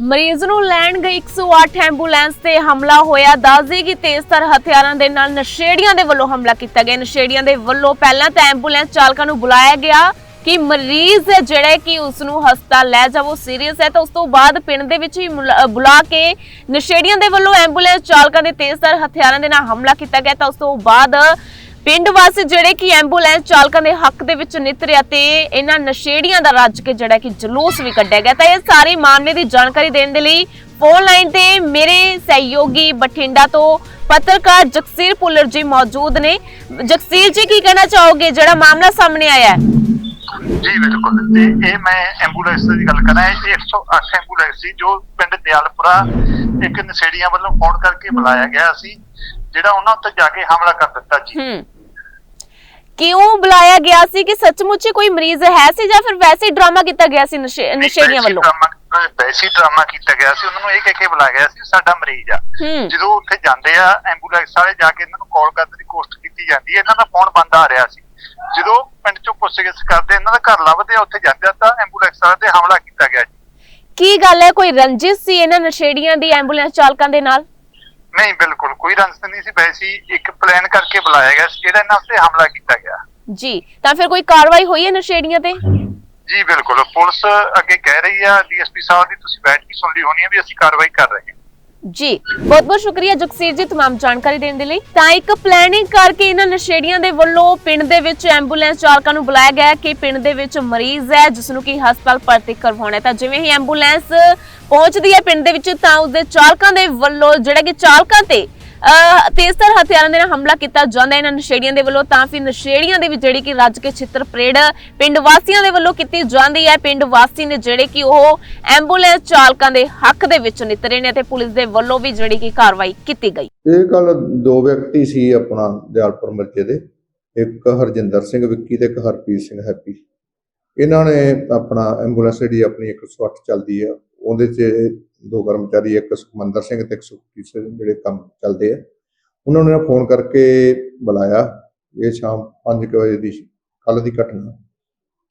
ਮਰੀਜ਼ ਨੂੰ ਲੈਣ ਗਈ 108 ਐਂਬੂਲੈਂਸ ਤੇ ਹਮਲਾ ਹੋਇਆ। ਦੱਸਦੇ ਕਿ ਤੇਜ਼ਤਰ ਹਥਿਆਰਾਂ ਦੇ ਨਾਲ ਨਸ਼ੇੜੀਆਂ ਦੇ ਵੱਲੋਂ ਹਮਲਾ ਕੀਤਾ ਗਿਆ। ਨਸ਼ੇੜੀਆਂ ਦੇ ਵੱਲੋਂ ਪਹਿਲਾਂ ਤਾਂ ਐਂਬੂਲੈਂਸ ਚਾਲਕਾਂ ਨੂੰ ਬੁਲਾਇਆ ਗਿਆ ਕਿ ਮਰੀਜ਼ ਹੈ ਜਿਹੜਾ ਕਿ ਉਸ ਨੂੰ ਹਸਪਤਾਲ ਲੈ ਜਾਵੋ। ਸੀਰੀਅਸ ਹੈ ਤਾਂ ਉਸ ਤੋਂ ਬਾਅਦ ਪਿੰਡ ਦੇ ਵਿੱਚ ਹੀ ਬੁਲਾ ਕੇ ਨਸ਼ੇੜੀਆਂ ਦੇ ਵੱਲੋਂ ਐਂਬੂਲੈਂਸ ਚਾਲਕਾਂ ਦੇ ਤੇਜ਼ਤਰ ਹਥਿਆਰਾਂ ਦੇ ਨਾਲ ਹਮਲਾ ਕੀਤਾ ਗਿਆ। ਤਾਂ ਉਸ ਤੋਂ ਬਾਅਦ ਪਿੰਡ ਵਾਸੀ ਜਿਹੜੇ ਕਿ ਐਂਬੂਲੈਂਸ ਚਾਲਕਾਂ ਦੇ ਹੱਕ ਦੇ ਵਿੱਚ ਨਿਤਰਿਆ ਤੇ ਇਹਨਾਂ ਨਸ਼ੇੜੀਆਂ ਦਾ ਰੱਜ ਕੇ ਜਿਹੜਾ ਕਿ ਜਲੂਸ ਵੀ ਕੱਢਿਆ ਗਿਆ ਤਾਂ ਇਹ ਸਾਰੇ ਮਾਮਲੇ ਦੀ ਜਾਣਕਾਰੀ ਦੇਣ ਦੇ ਲਈ ਫੋਨ ਲਾਈਨ ਤੇ ਮੇਰੇ ਸਹਿਯੋਗੀ ਬਠਿੰਡਾ ਤੋਂ ਪੱਤਰਕਾਰ ਜਗਸੀਰ ਪੁੱਲਰ ਜੀ ਮੌਜੂਦ ਨੇ। ਜਗਸੀਰ ਜੀ, ਕੀ ਕਹਿਣਾ ਚਾਹੋਗੇ? ਜਿਹੜਾ ਮਾਮਲਾ ਸਾਹਮਣੇ ਆਇਆ ਹੈ। ਜੀ, ਬਿਲਕੁਲ। ਤੇ ਇਹ ਮੈਂ ਐਂਬੂਲੈਂਸ ਦੀ ਗੱਲ ਕਰਾਂ ਇਹ 108 ਐਂਬੂਲੈਂਸ ਸੀ ਜੋ ਪਿੰਡ ਦਿਆਲਪੁਰਾ ਇੱਕ ਨਸ਼ੇੜੀਆਂ ਵੱਲੋਂ ਫੋਨ ਕਰਕੇ ਬੁਲਾਇਆ ਗਿਆ ਸੀ। ਜਿਹੜਾ ਉਹਨਾਂ ਉੱਤੇ ਜਾ ਕੇ ਹਮਲਾ ਕਰ ਦਿੱਤਾ ਜੀ। ਹੂੰ। ਕਿਉਂ ਬੁਲਾਇਆ ਗਿਆ ਸੀ ਕਿ ਸੱਚਮੁੱਚ ਕੋਈ ਮਰੀਜ਼ ਹੈ ਸੀ ਜਾਂ ਫਿਰ ਵੈਸੇ ਹੀ ਡਰਾਮਾ ਕੀਤਾ ਗਿਆ ਸੀ ਨਸ਼ੇ- ਨਸ਼ੇੜੀਆਂ ਵੱਲੋਂ? ਵੈਸੀ ਡਰਾਮਾ ਕੀਤਾ ਗਿਆ ਸੀ ਉਹਨਾਂ ਨੂੰ ਇਹ ਕਹਿ ਕੇ ਬੁਲਾਇਆ ਗਿਆ ਸੀ ਸਾਡਾ ਮਰੀਜ਼ ਆ। ਜਦੋਂ ਉੱਥੇ ਜਾਂਦੇ ਆ ਐਂਬੂਲੈਂਸ ਵਾਲੇ ਜਾ ਕੇ ਇਹਨਾਂ ਨੂੰ ਕਾਲ ਕਰਨ ਦੀ ਕੋਸ਼ਿਸ਼ ਕੀਤੀ ਜਾਂਦੀ ਹੈ ਇਹਨਾਂ ਦਾ ਫੋਨ ਬੰਦ ਆ ਰਿਹਾ ਸੀ। ਜਦੋਂ ਪਿੰਡ ਚੋਂ ਪੁੱਛਗਿੱਛ ਕਰਦੇ ਇਹਨਾਂ ਦਾ ਘਰ ਲੱਭਦੇ ਆ ਉੱਥੇ ਜਾਂਦੇ ਆ ਤਾਂ ਐਂਬੂਲੈਂਸ ਵਾਲੇ ਤੇ ਹਮਲਾ ਕੀਤਾ ਗਿਆ ਜੀ। ਕੀ ਗੱਲ ਹੈ? ਕੋਈ ਰੰਜਿਸ਼ ਸੀ ਇਹਨਾਂ ਨਸ਼ੇੜੀਆਂ ਦੀ ਐਂਬੂਲੈਂਸ ਚਾਲਕਾਂ ਦੇ ਨਾਲ? ਨਹੀਂ ਬਿਲਕੁਲ ਕੋਈ ਰੰਜਿਸ਼ ਨਹੀਂ ਸੀ ਵੈਸੇ ਇੱਕ ਪਲਾਨ ਕਰਕੇ ਬੁਲਾਇਆ ਗਿਆ ਸੀ ਜਿਹੜਾ ਇਹਨਾਂ ਉੱਤੇ ਹਮਲਾ ਕੀਤਾ ਗਿਆ। ਜੀ ਤਾਂ ਫਿਰ ਕੋਈ ਕਾਰਵਾਈ ਹੋਈ ਹੈ ਨਸ਼ੇੜੀਆਂ ਤੇ? ਜੀ ਬਿਲਕੁਲ ਪੁਲਿਸ ਅੱਗੇ ਕਹਿ ਰਹੀ ਆ ਡੀਐਸਪੀ ਸਾਹਿਬ ਦੀ ਤੁਸੀਂ ਬੈਠ ਕੇ ਸੁਣ ਲਈ ਹੋਣੀ ਆ ਵੀ ਅਸੀਂ ਕਾਰਵਾਈ ਕਰ ਰਹੇ ਹਾਂ। ਜੀ ਬਹੁਤ ਬਹੁਤ ਸ਼ੁਕਰੀਆ ਜਗਸੀਰ ਜੀ तमाम ਜਾਣਕਾਰੀ ਦੇਣ ਦੇ ਲਈ ਤਾਂ ਇੱਕ ਪਲੈਨਿੰਗ ਕਰਕੇ ਇਹਨਾਂ ਨਸ਼ੇੜੀਆਂ ਦੇ ਵੱਲੋਂ ਪਿੰਡ ਦੇ ਵਿੱਚ ਐਂਬੂਲੈਂਸ ਚਾਲਕਾਂ ਨੂੰ ਬੁਲਾਇਆ ਗਿਆ ਕਿ ਪਿੰਡ ਦੇ ਵਿੱਚ ਮਰੀਜ਼ ਹੈ ਜਿਸ ਨੂੰ ਕਿ ਹਸਪਤਾਲ ਭਰਤੀ ਕਰਵਾਉਣਾ ਹੈ ਤਾਂ ਜਿਵੇਂ ਹੀ ਐਂਬੂਲੈਂਸ ਪਹੁੰਚਦੀ ਹੈ ਪਿੰਡ ਦੇ ਵਿੱਚ ਤਾਂ ਉਸਦੇ ਚਾਲਕਾਂ ਦੇ ਵੱਲੋਂ ਜਿਹੜਾ ਕਿ ਚਾਲਕਾਂ ਤੇ ਅਹ, ਤੇਜ਼ਤਰ ਹਥਿਆਰਾਂ ਦੇ ਨਾਲ ਹਮਲਾ ਕੀਤਾ ਜਾਂਦਾ ਇਹਨਾਂ ਨਸ਼ੇੜੀਆਂ ਦੇ ਵੱਲੋਂ ਤਾਂ ਫਿਰ ਨਸ਼ੇੜੀਆਂ ਦੇ ਵਿੱਚ ਜਿਹੜੀ ਕਿ ਰੱਜ ਕੇ ਛਿੱਤਰ ਪਰੇਡ ਪਿੰਡ ਵਾਸੀਆਂ ਦੇ ਵੱਲੋਂ ਕੀਤੀ ਜਾਂਦੀ ਹੈ। ਪਿੰਡ ਵਾਸੀ ਨੇ ਜਿਹੜੇ ਕਿ ਉਹ ਐਂਬੂਲੈਂਸ ਚਾਲਕਾਂ ਦੇ ਹੱਕ ਦੇ ਵਿੱਚ ਨਿਤਰੇ ਨੇ ਤੇ ਪੁਲਿਸ ਦੇ ਵੱਲੋਂ ਵੀ ਜਿਹੜੀ ਕਿ ਕਾਰਵਾਈ ਕੀਤੀ ਗਈ। ਇਹ ਕੱਲ ਦੋ ਵਿਅਕਤੀ ਸੀ ਆਪਣਾ ਦਿਆਲਪੁਰ ਮਿਰਚੇ ਦੇ। ਇੱਕ ਹਰਜਿੰਦਰ ਸਿੰਘ ਵਿੱਕੀ ਤੇ ਇੱਕ ਹਰਪ੍ਰੀਤ ਸਿੰਘ ਹੈਪੀ। ਇਹਨਾਂ ਨੇ ਆਪਣਾ ਐਂਬੂਲੈਂਸ ਜਿਹੜੀ ਆਪਣੀ 108 ਚੱਲਦੀ ਆ ਉਹਦੇ 'ਚ ਦੋ ਕਰਮਚਾਰੀ, ਇੱਕ ਸੁਖਮੰਦਰ ਸਿੰਘ ਤੇ ਇੱਕ ਸੁਖਪ੍ਰੀਤ ਸਿੰਘ ਜਿਹੜੇ ਕੰਮ ਚੱਲਦੇ ਆ। ਉਹਨਾਂ ਨੇ ਫੋਨ ਕਰਕੇ ਬੁਲਾਇਆ ਇਹ ਸ਼ਾਮ 5 ਵਜੇ ਦੀ ਕੱਲ ਦੀ ਘਟਨਾ।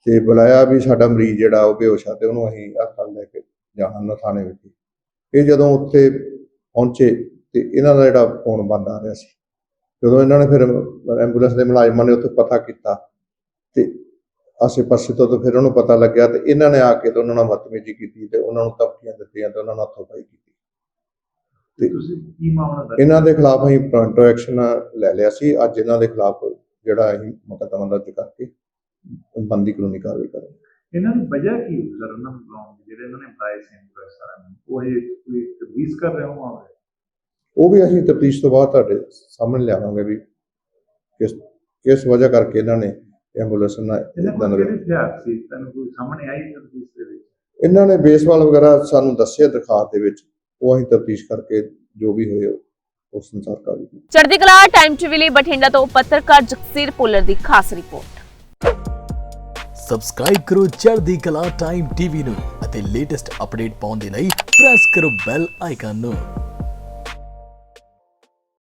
ਤੇ ਬੁਲਾਇਆ ਵੀ ਸਾਡਾ ਮਰੀਜ਼ ਜਿਹੜਾ ਉਹ ਬੇਹੋਸ਼ ਆ ਤੇ ਉਹਨੂੰ ਅਸੀਂ ਹਸਪਤਾਲ ਲੈ ਕੇ ਜਾਣਾ ਨਾ ਥਾਣੇ ਵਿੱਚ ਇਹ ਜਦੋਂ ਉੱਥੇ ਪਹੁੰਚੇ ਤੇ ਇਹਨਾਂ ਦਾ ਜਿਹੜਾ ਫੋਨ ਬੰਦ ਆ ਰਿਹਾ ਸੀ। ਜਦੋਂ ਇਹਨਾਂ ਨੇ ਫਿਰ ਐਂਬੂਲੈਂਸ ਦੇ ਮੁਲਾਜ਼ਮਾਂ ਨੇ ਉੱਥੇ ਪਤਾ ਕੀਤਾ ਤੇ ਆਸੇ ਪਾਸੇ ਤੋਂ ਤਾਂ ਫਿਰ ਉਹਨੂੰ ਪਤਾ ਲੱਗਿਆ ਤੇ ਇਹਨਾਂ ਨੇ ਆ ਕੇ ਤੇ ਉਹਨਾਂ ਨਾਲ ਬਦਤਮੀਜ਼ੀ ਕੀਤੀ ਤੇ ਉਹਨਾਂ ਨੂੰ ਧਮਕੀਆਂ ਦਿੱਤੀਆਂ ਤੇ ਉਹਨਾਂ ਨਾਲ ਹੱਥੋਂ-ਪਾਈ ਕੀਤੀ। ਤੇ ਤੁਸੀਂ ਕੀ ਮਾਮਲਾ ਦਰਜ ਇਹਨਾਂ ਦੇ ਖਿਲਾਫ ਅਸੀਂ ਪ੍ਰੋਂਟੋ ਐਕਸ਼ਨ ਲੈ ਲਿਆ ਸੀ। ਅੱਜ ਇਹਨਾਂ ਦੇ ਖਿਲਾਫ ਜਿਹੜਾ ਅਸੀਂ ਮੁਕੱਦਮਾ ਦਰਜ ਕਰਕੇ ਬੰਦੀ ਕਾਨੂੰਨੀ ਕਾਰਵਾਈ ਕਰਾਂਗੇ। ਇਹਨਾਂ ਦੀ ਵਜ੍ਹਾ ਕੀ ਹੋਈ ਸਰ? ਉਹਨਾਂ ਨੂੰ ਬੁਲਾਉਣ ਦੀ ਜਿਹੜੇ ਇਹਨਾਂ ਨੇ ਬੁਲਾਏ ਸੀ ਨੂੰ ਉਹ ਇਹ ਕੋਈ ਤਬਦੀਸ ਕਰ ਰਹੇ ਹੋ ਮਾਮਲੇ ਉਹ ਵੀ ਅਸੀਂ ਤਫਤੀਸ਼ ਤੋਂ ਬਾਅਦ ਤੁਹਾਡੇ ਸਾਹਮਣੇ ਲਿਆਵਾਂਗੇ ਵੀ ਕਿਸ ਕਿਸ ਵਜ੍ਹਾ ਕਰਕੇ ਇਹਨਾਂ ਨੇ ਐਂਬੂਲੈਂਸ ਨਾਲ ਇਹਨਾਂ ਏਦਾਂ ਕੋਲ ਦਾ ਕਿਹੜੇ ਹਥਿਆਰ ਸੀ? ਤੁਹਾਨੂੰ ਕੋਈ ਸਾਹਮਣੇ ਆਈ ਤਬਦੀਸ ਦੇ ਵਿੱਚ? ਇਹਨਾਂ ਨੇ ਬੇਸਬਾਲ ਵਗੈਰਾ ਸਾਨੂੰ ਦੱਸਿਆ ਦਰਖਾਸਤ ਦੇ ਵਿੱਚ। ਉਹ ਅਸੀਂ ਤਫਤੀਸ਼ ਕਰਕੇ ਜੋ ਵੀ ਹੋਏ ਉਸ ਅਨੁਸਾਰ ਕਾਰਵਾਈ। ਚੜ੍ਹਦੀ ਕਲਾ ਟਾਈਮ ਟੀਵੀ ਲਈ ਬਠਿੰਡਾ ਤੋਂ ਪੱਤਰਕਾਰ ਜਗਸੀਰ ਪੁੱਲਰ ਦੀ ਖਾਸ ਰਿਪੋਰਟ। ਸਬਸਕ੍ਰਾਈਬ ਕਰੋ ਚੜ੍ਹਦੀ ਕਲਾ ਟਾਈਮ ਟੀਵੀ ਨੂੰ ਅਤੇ ਲੇਟੈਸਟ ਅਪਡੇਟ ਪਾਉਣ ਦੇ ਲਈ ਪ੍ਰੈਸ ਕਰੋ ਬੈਲ ਆਈਕਨ ਨੂੰ।